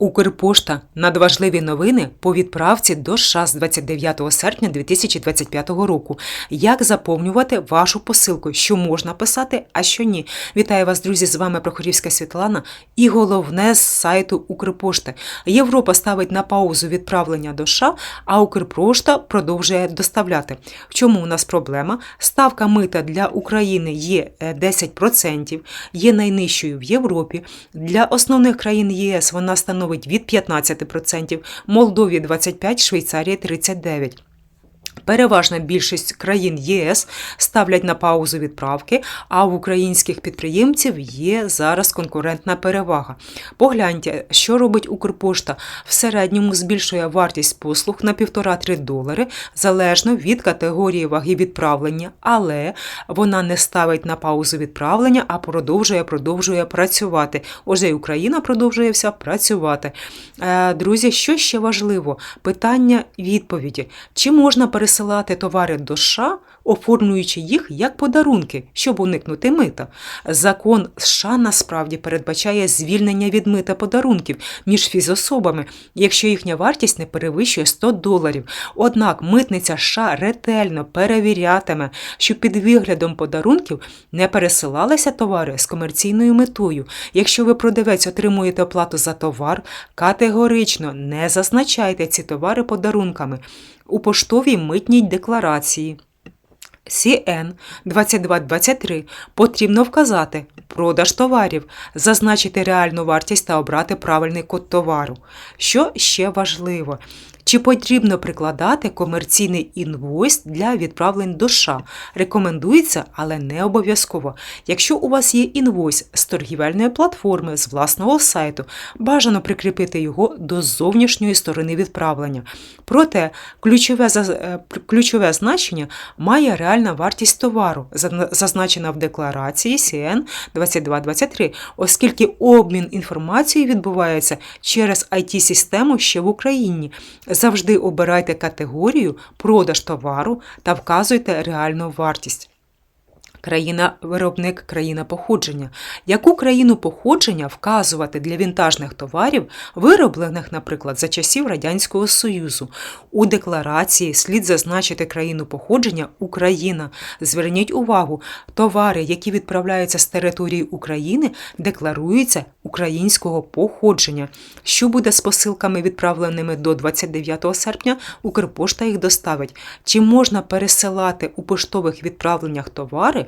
Укрпошта надважливі новини по відправці до США з 29 серпня 2025 року. Як заповнювати вашу посилку, що можна писати, а що ні. Вітаю вас, друзі! З вами Прохорівська Світлана і головне з сайту Укрпошти. Європа ставить на паузу відправлення до США, а Укрпошта продовжує доставляти. В чому у нас проблема? Ставка мита для України є е, 10%, є найнижчою в Європі. Для основних країн ЄС вона становить від 15%, Молдові 25%, Швейцарії 39%. Переважна більшість країн єС ставлять на паузу відправки, а в українських підприємців є зараз конкурентна перевага. Погляньте, що робить Укрпошта. В середньому збільшує вартість послуг на 1,5-3 долари залежно від категорії ваги відправлення, але вона не ставить на паузу відправлення, а продовжує продовжує працювати. Отже, і Україна продовжує вся працювати. Е, Друзі, що ще важливо? Питання відповіді. Чи можна пересилати товари до США, оформлюючи їх як подарунки, щоб уникнути мита? Закон США насправді передбачає звільнення від мита подарунків між фізособами, якщо їхня вартість не перевищує 100 доларів. Однак митниця США ретельно перевірятиме, що під виглядом подарунків не пересилалися товари з комерційною метою. Якщо ви продавець отримуєте оплату за товар, категорично не зазначайте ці товари подарунками у поштовій митній декларації. CN 2223 потрібно вказати продаж товарів, зазначити реальну вартість та обрати правильний код товару. Що ще важливо? Чи потрібно прикладати комерційний інвойс для відправлень до США? Рекомендується, але не обов'язково. Якщо у вас є інвойс з торгівельної платформи з власного сайту, бажано прикріпити його до зовнішньої сторони відправлення. Проте ключове, е, ключове значення має реальна вартість товару, зазначена в декларації CN 2223, оскільки обмін інформацією відбувається через IT-систему ще в Україні. Завжди обирайте категорію продаж товару та вказуйте реальну вартість. Країна-виробник, країна походження. Яку країну походження вказувати для вінтажних товарів, вироблених, наприклад, за часів Радянського Союзу? У декларації слід зазначити країну походження Україна. Зверніть увагу, товари, які відправляються з території України, декларуються українського походження. Що буде з посилками, відправленими до 29 серпня, Укрпошта їх доставить. Чи можна пересилати у поштових відправленнях товари,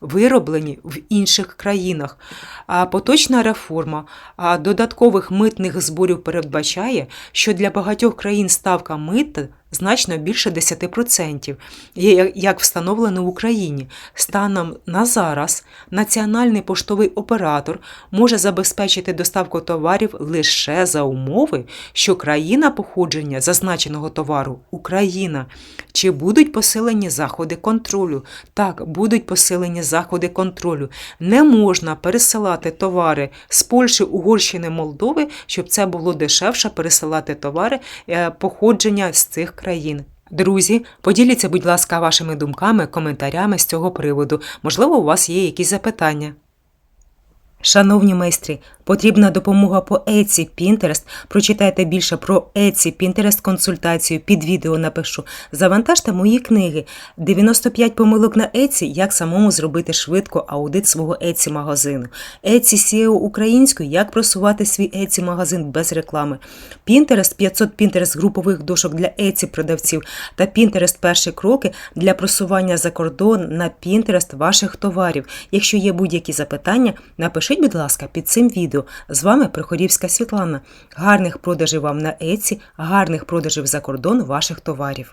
вироблені в інших країнах? А поточна реформа додаткових митних зборів передбачає, що для багатьох країн ставка мита значно більше 10%, як встановлено в Україні. Станом на зараз національний поштовий оператор може забезпечити доставку товарів лише за умови, що країна походження зазначеного товару Україна. Чи будуть посилені заходи контролю? Так, будуть посилені контролю. Не можна пересилати товари з Польщі, Угорщини, Молдови, щоб це було дешевше пересилати товари е, походження з цих країн. Друзі, поділіться, будь ласка, вашими думками, коментарями з цього приводу. Можливо, у вас є якісь запитання. Шановні майстри, потрібна допомога по Etsy, Pinterest. Прочитайте більше про Etsy, Pinterest консультацію. Під відео напишу. Завантажте мої книги. 95 помилок на Etsy, як самому зробити швидко аудит свого Etsy магазину. Etsy SEO українською, як просувати свій Etsy магазин без реклами. Pinterest 500 Pinterest групових дошок для Etsy продавців та Pinterest перші кроки для просування за кордон на Pinterest ваших товарів. Якщо є будь-які запитання, напишіть, будь ласка, під цим відео. З вами Прихорівська Світлана. Гарних продажів вам на Еці, гарних продажів за кордон ваших товарів.